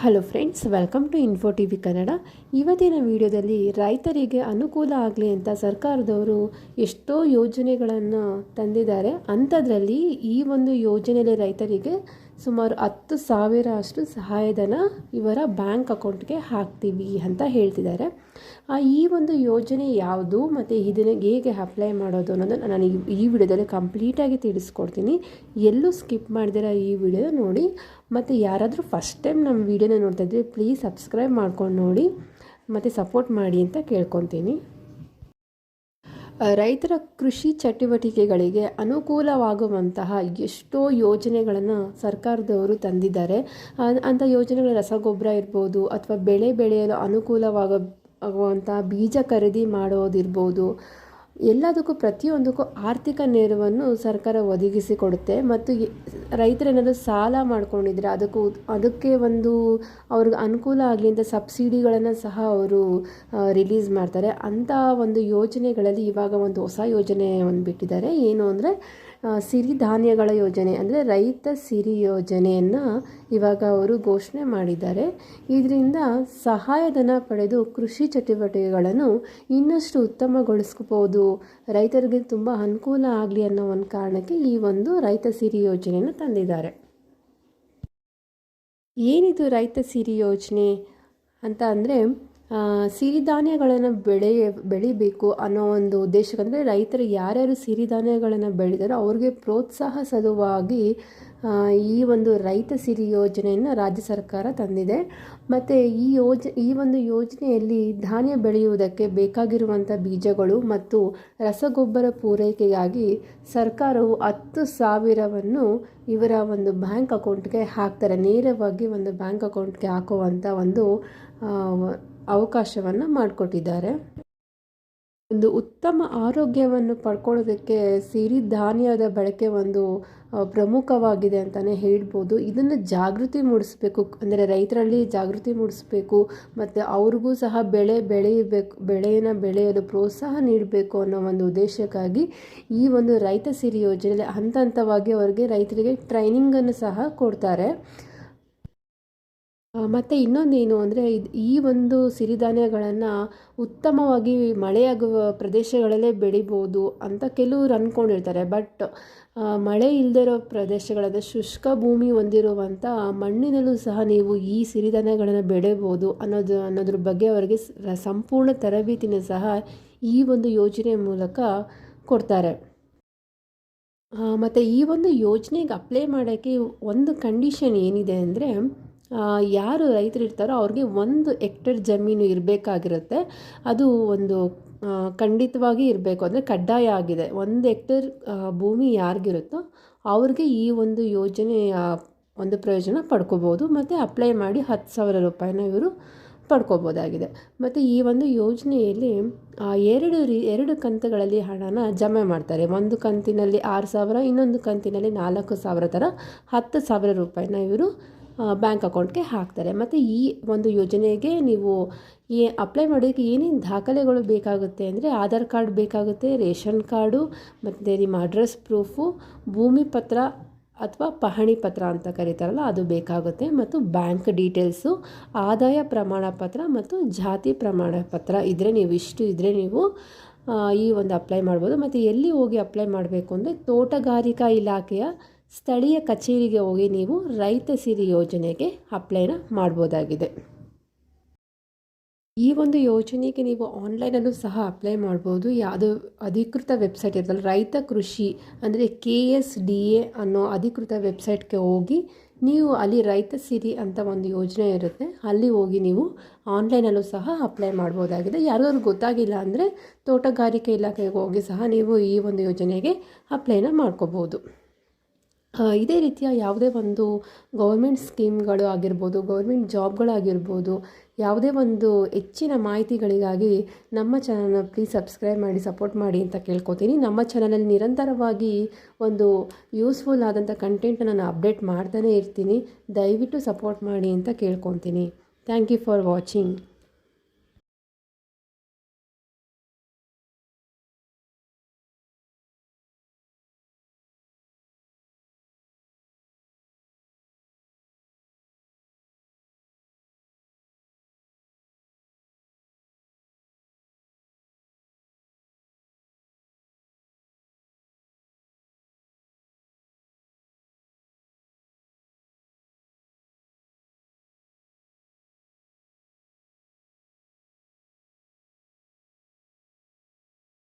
Hello friends welcome to Info T V Kannada ಇವತ್ತಿನ ವಿಡಿಯೋದಲ್ಲಿ ರೈತರಿಗೆ ಅನುಕೂಲ ಆಗಲಿ ಅಂತ ಸರ್ಕಾರದವರು ಎಷ್ಟೋ ಯೋಜನೆಗಳನ್ನು ತಂದಿದ್ದಾರೆ. ಅಂಥದ್ರಲ್ಲಿ ಈ ಒಂದು ಯೋಜನೆಯಲ್ಲಿ ರೈತರಿಗೆ ಸುಮಾರು ಹತ್ತು ಸಾವಿರ ಅಷ್ಟು ಸಹಾಯಧನ ಇವರ ಬ್ಯಾಂಕ್ ಅಕೌಂಟ್ಗೆ ಹಾಕ್ತೀವಿ ಅಂತ ಹೇಳ್ತಿದ್ದಾರೆ. ಆ, ಈ ಒಂದು ಯೋಜನೆ ಯಾವುದು ಮತ್ತು ಇದನ್ನು ಹೇಗೆ ಅಪ್ಲೈ ಮಾಡೋದು ಅನ್ನೋದನ್ನು ನಾನು ಈ- ವಿಡಿಯೋದಲ್ಲಿ ಕಂಪ್ಲೀಟಾಗಿ ತಿಳಿಸ್ಕೊಡ್ತೀನಿ. ಎಲ್ಲೂ ಸ್ಕಿಪ್ ಮಾಡಿದಿರ ಈ ವಿಡಿಯೋ ನೋಡಿ. ಮತ್ತು ಯಾರಾದರೂ ಫಸ್ಟ್ ಟೈಮ್ ನಮ್ಮ ವಿಡಿಯೋನ ನೋಡ್ತಾ ಇದ್ದೀವಿ ಪ್ಲೀಸ್ ಸಬ್ಸ್ಕ್ರೈಬ್ ಮಾಡ್ಕೊಂಡು ನೋಡಿ. ಮತ್ತು ಸಪೋರ್ಟ್ ಮಾಡಿ ಅಂತ ಕೇಳ್ಕೊತೀನಿ. ರೈತರ ಕೃಷಿ ಚಟುವಟಿಕೆಗಳಿಗೆ ಅನುಕೂಲವಾಗುವಂತಹ ಎಷ್ಟೋ ಯೋಜನೆಗಳನ್ನು ಸರ್ಕಾರದವರು ತಂದಿದ್ದಾರೆ. ಅಂತ ಯೋಜನೆಗಳ ರಸಗೊಬ್ಬರ ಇರ್ಬೋದು ಅಥವಾ ಬೆಳೆ ಬೆಳೆಯಲು ಅನುಕೂಲವಾಗ ಆಗುವಂಥ ಬೀಜ ಖರೀದಿ ಮಾಡೋದಿರ್ಬೋದು. ಎಲ್ಲದಕ್ಕೂ ಪ್ರತಿಯೊಂದಕ್ಕೂ ಆರ್ಥಿಕ ನೆರವನ್ನು ಸರ್ಕಾರ ಒದಗಿಸಿಕೊಡುತ್ತೆ ಮತ್ತು ರೈತರೇನಾದರೂ ಸಾಲ ಮಾಡ್ಕೊಂಡಿದ್ರೆ ಅದಕ್ಕೂ ಅದಕ್ಕೆ ಒಂದು ಅವ್ರಿಗೆ ಅನುಕೂಲ ಆಗಲಿ ಅಂತ ಸಬ್ಸಿಡಿಗಳನ್ನು ಸಹ ಅವರು ರಿಲೀಸ್ ಮಾಡ್ತಾರೆ. ಅಂಥ ಒಂದು ಯೋಜನೆಗಳಲ್ಲಿ ಇವಾಗ ಒಂದು ಹೊಸ ಯೋಜನೆ ಒಂದು ಬಿಟ್ಟಿದ್ದಾರೆ. ಏನು ಅಂದರೆ ಸಿರಿಧಾನ್ಯಗಳ ಯೋಜನೆ, ಅಂದರೆ ರೈತ ಸಿರಿ ಯೋಜನೆಯನ್ನು ಇವಾಗ ಅವರು ಘೋಷಣೆ ಮಾಡಿದ್ದಾರೆ. ಇದರಿಂದ ಸಹಾಯಧನ ಪಡೆದು ಕೃಷಿ ಚಟುವಟಿಕೆಗಳನ್ನು ಇನ್ನಷ್ಟು ಉತ್ತಮಗೊಳಿಸ್ಕೋಬೋದು ರೈತರಿಗೆ ತುಂಬ ಅನುಕೂಲ ಆಗಲಿ ಅನ್ನೋ ಒಂದು ಕಾರಣಕ್ಕೆ ಈ ಒಂದು ರೈತ ಸಿರಿ ಯೋಜನೆಯನ್ನು ತಂದಿದ್ದಾರೆ. ಏನಿದು ರೈತ ಸಿರಿ ಯೋಜನೆ ಅಂತ ಅಂದರೆ ಸಿರಿಧಾನ್ಯಗಳನ್ನು ಬೆಳೆ, ಬೆಳಿಬೇಕು ಅನ್ನೋ ಒಂದು ಉದ್ದೇಶಕ್ಕಂದರೆ ರೈತರು ಯಾರ್ಯಾರು ಸಿರಿಧಾನ್ಯಗಳನ್ನು ಬೆಳೆದಾರೋ ಅವ್ರಿಗೆ ಪ್ರೋತ್ಸಾಹ ಸಲುವಾಗಿ ಈ ಒಂದು ರೈತ ಸಿರಿ ಯೋಜನೆಯನ್ನು ರಾಜ್ಯ ಸರ್ಕಾರ ತಂದಿದೆ. ಮತ್ತು ಈ ಯೋಜ, ಈ ಒಂದು ಯೋಜನೆಯಲ್ಲಿ ಧಾನ್ಯ ಬೆಳೆಯುವುದಕ್ಕೆ ಬೇಕಾಗಿರುವಂಥ ಬೀಜಗಳು ಮತ್ತು ರಸಗೊಬ್ಬರ ಪೂರೈಕೆಗಾಗಿ ಸರ್ಕಾರವು ಹತ್ತು ಸಾವಿರವನ್ನು ಇವರ ಒಂದು ಬ್ಯಾಂಕ್ ಅಕೌಂಟ್ಗೆ ಹಾಕ್ತಾರೆ. ನೇರವಾಗಿ ಒಂದು ಬ್ಯಾಂಕ್ ಅಕೌಂಟ್ಗೆ ಹಾಕುವಂಥ ಒಂದು ಅವಕಾಶವನ್ನು ಮಾಡಿಕೊಟ್ಟಿದ್ದಾರೆ. ಒಂದು ಉತ್ತಮ ಆರೋಗ್ಯವನ್ನು ಪಡ್ಕೊಳ್ಳೋದಕ್ಕೆ ಸಿರಿಧಾನ್ಯದ ಬಳಕೆ ಒಂದು ಪ್ರಮುಖವಾಗಿದೆ ಅಂತಲೇ ಹೇಳ್ಬೋದು. ಇದನ್ನು ಜಾಗೃತಿ ಮೂಡಿಸ್ಬೇಕು, ಅಂದರೆ ರೈತರಲ್ಲಿ ಜಾಗೃತಿ ಮೂಡಿಸ್ಬೇಕು, ಮತ್ತು ಅವ್ರಿಗೂ ಸಹ ಬೆಳೆ ಬೆಳೆಯಬೇಕು, ಬೆಳೆಯನ್ನು ಬೆಳೆಯಲು ಪ್ರೋತ್ಸಾಹ ನೀಡಬೇಕು ಅನ್ನೋ ಒಂದು ಉದ್ದೇಶಕ್ಕಾಗಿ ಈ ಒಂದು ರೈತ ಸಿರಿ ಯೋಜನೆಯಲ್ಲಿ ಹಂತ ಹಂತವಾಗಿ ಅವರಿಗೆ ರೈತರಿಗೆ ಟ್ರೈನಿಂಗನ್ನು ಸಹ ಕೊಡ್ತಾರೆ. ಮತ್ತು ಇನ್ನೊಂದೇನು ಅಂದರೆ ಇದು ಈ ಒಂದು ಸಿರಿಧಾನ್ಯಗಳನ್ನು ಉತ್ತಮವಾಗಿ ಮಳೆಯಾಗುವ ಪ್ರದೇಶಗಳಲ್ಲೇ ಬೆಳಿಬೋದು ಅಂತ ಕೆಲವರು ಅಂದ್ಕೊಂಡಿರ್ತಾರೆ ಬಟ್ ಮಳೆ ಇಲ್ಲದಿರೋ ಪ್ರದೇಶಗಳಾದ ಶುಷ್ಕ ಭೂಮಿ ಹೊಂದಿರುವಂಥ ಮಣ್ಣಿನಲ್ಲೂ ಸಹ ನೀವು ಈ ಸಿರಿಧಾನ್ಯಗಳನ್ನು ಬೆಳೆಬೋದು ಅನ್ನೋದು, ಅನ್ನೋದ್ರ ಬಗ್ಗೆ ಅವರಿಗೆ ಸಂಪೂರ್ಣ ತರಬೇತಿನ ಸಹ ಈ ಒಂದು ಯೋಜನೆ ಮೂಲಕ ಕೊಡ್ತಾರೆ. ಮತ್ತು ಈ ಒಂದು ಯೋಜನೆಗೆ ಅಪ್ಲೈ ಮಾಡೋಕ್ಕೆ ಒಂದು ಕಂಡೀಷನ್ ಏನಿದೆ ಅಂದರೆ ಯಾರು ರೈತರು ಇರ್ತಾರೋ ಅವ್ರಿಗೆ ಒಂದು ಎಕ್ಟರ್ ಜಮೀನು ಇರಬೇಕಾಗಿರುತ್ತೆ. ಅದು ಒಂದು ಖಂಡಿತವಾಗಿ ಇರಬೇಕು. ಅಂದರೆ ಕಡ್ಡಾಯ ಆಗಿದೆ. ಒಂದು ಎಕ್ಟರ್ ಭೂಮಿ ಯಾರಿಗಿರುತ್ತೋ ಅವ್ರಿಗೆ ಈ ಒಂದು ಯೋಜನೆಯ ಒಂದು ಪ್ರಯೋಜನ ಪಡ್ಕೋಬೋದು. ಮತ್ತು ಅಪ್ಲೈ ಮಾಡಿ ಹತ್ತು ಸಾವಿರ ರೂಪಾಯಿನ ಇವರು ಪಡ್ಕೋಬೋದಾಗಿದೆ. ಮತ್ತು ಈ ಒಂದು ಯೋಜನೆಯಲ್ಲಿ ಎರಡು ರೀ, ಎರಡು ಕಂತುಗಳಲ್ಲಿ ಹಣನ ಜಮೆ ಮಾಡ್ತಾರೆ. ಒಂದು ಕಂತಿನಲ್ಲಿ ಆರು ಸಾವಿರ, ಇನ್ನೊಂದು ಕಂತಿನಲ್ಲಿ ನಾಲ್ಕು ಸಾವಿರ ಥರ ಹತ್ತು ಸಾವಿರ ರೂಪಾಯಿನ ಇವರು ಬ್ಯಾಂಕ್ ಅಕೌಂಟ್ಗೆ ಹಾಕ್ತಾರೆ. ಮತ್ತು ಈ ಒಂದು ಯೋಜನೆಗೆ ನೀವು ಏ ಅಪ್ಲೈ ಮಾಡೋದಕ್ಕೆ ಏನೇನು ದಾಖಲೆಗಳು ಬೇಕಾಗುತ್ತೆ ಅಂದರೆ ಆಧಾರ್ ಕಾರ್ಡ್ ಬೇಕಾಗುತ್ತೆ, ರೇಷನ್ ಕಾರ್ಡು, ಮತ್ತು ನಿಮ್ಮ ಅಡ್ರೆಸ್ ಪ್ರೂಫು, ಭೂಮಿ ಪತ್ರ ಅಥವಾ ಪಹಣಿ ಪತ್ರ ಅಂತ ಕರೀತಾರಲ್ಲ, ಅದು ಬೇಕಾಗುತ್ತೆ. ಮತ್ತು ಬ್ಯಾಂಕ್ ಡೀಟೇಲ್ಸು, ಆದಾಯ ಪ್ರಮಾಣ ಪತ್ರ ಮತ್ತು ಜಾತಿ ಪ್ರಮಾಣ ಪತ್ರ ಇದ್ದರೆ ನೀವು ಇಷ್ಟು ಇದ್ದರೆ ನೀವು ಈ ಒಂದು ಅಪ್ಲೈ ಮಾಡ್ಬೋದು. ಮತ್ತು ಎಲ್ಲಿ ಹೋಗಿ ಅಪ್ಲೈ ಮಾಡಬೇಕು ಅಂದರೆ ತೋಟಗಾರಿಕಾ ಇಲಾಖೆಯ ಸ್ಥಳೀಯ ಕಚೇರಿಗೆ ಹೋಗಿ ನೀವು ರೈತ ಸಿರಿ ಯೋಜನೆಗೆ ಅಪ್ಲೈನ ಮಾಡ್ಬೋದಾಗಿದೆ. ಈ ಒಂದು ಯೋಜನೆಗೆ ನೀವು ಆನ್ಲೈನಲ್ಲೂ ಸಹ ಅಪ್ಲೈ ಮಾಡ್ಬೋದು. ಯಾವುದು ಅಧಿಕೃತ ವೆಬ್ಸೈಟ್ ಇರ್ತಲ್ಲ ರೈತ ಕೃಷಿ ಅಂದರೆ ಕೆ ಎಸ್ ಡಿ ಎ ಅನ್ನೋ ಅಧಿಕೃತ ವೆಬ್ಸೈಟ್ಗೆ ಹೋಗಿ ನೀವು ಅಲ್ಲಿ ರೈತ ಸಿರಿ ಅಂತ ಒಂದು ಯೋಜನೆ ಇರುತ್ತೆ. ಅಲ್ಲಿ ಹೋಗಿ ನೀವು ಆನ್ಲೈನಲ್ಲೂ ಸಹ ಅಪ್ಲೈ ಮಾಡ್ಬೋದಾಗಿದೆ. ಯಾರಾದ್ರೂ ಗೊತ್ತಾಗಿಲ್ಲ ಅಂದರೆ ತೋಟಗಾರಿಕೆ ಇಲಾಖೆಗೆ ಹೋಗಿ ಸಹ ನೀವು ಈ ಒಂದು ಯೋಜನೆಗೆ ಅಪ್ಲೈನ ಮಾಡ್ಕೋಬೋದು. ಇದೇ ರೀತಿಯ ಯಾವುದೇ ಒಂದು ಗೌರ್ಮೆಂಟ್ ಸ್ಕೀಮ್ಗಳು ಆಗಿರ್ಬೋದು ಗೌರ್ಮೆಂಟ್ ಜಾಬ್ಗಳಾಗಿರ್ಬೋದು ಯಾವುದೇ ಒಂದು ಹೆಚ್ಚಿನ ಮಾಹಿತಿಗಳಿಗಾಗಿ ನಮ್ಮ ಚಾನಲ್ನ ಪ್ಲೀಸ್ ಸಬ್ಸ್ಕ್ರೈಬ್ ಮಾಡಿ ಸಪೋರ್ಟ್ ಮಾಡಿ ಅಂತ ಕೇಳ್ಕೊತೀನಿ. ನಮ್ಮ ಚಾನಲಲ್ಲಿ ನಿರಂತರವಾಗಿ ಒಂದು ಯೂಸ್ಫುಲ್ ಆದಂಥ ಕಂಟೆಂಟನ್ನು ನಾನು ಅಪ್ಡೇಟ್ ಮಾಡ್ತಾನೇ ಇರ್ತೀನಿ. ದಯವಿಟ್ಟು ಸಪೋರ್ಟ್ ಮಾಡಿ ಅಂತ ಕೇಳ್ಕೊತೀನಿ. Thank you for watching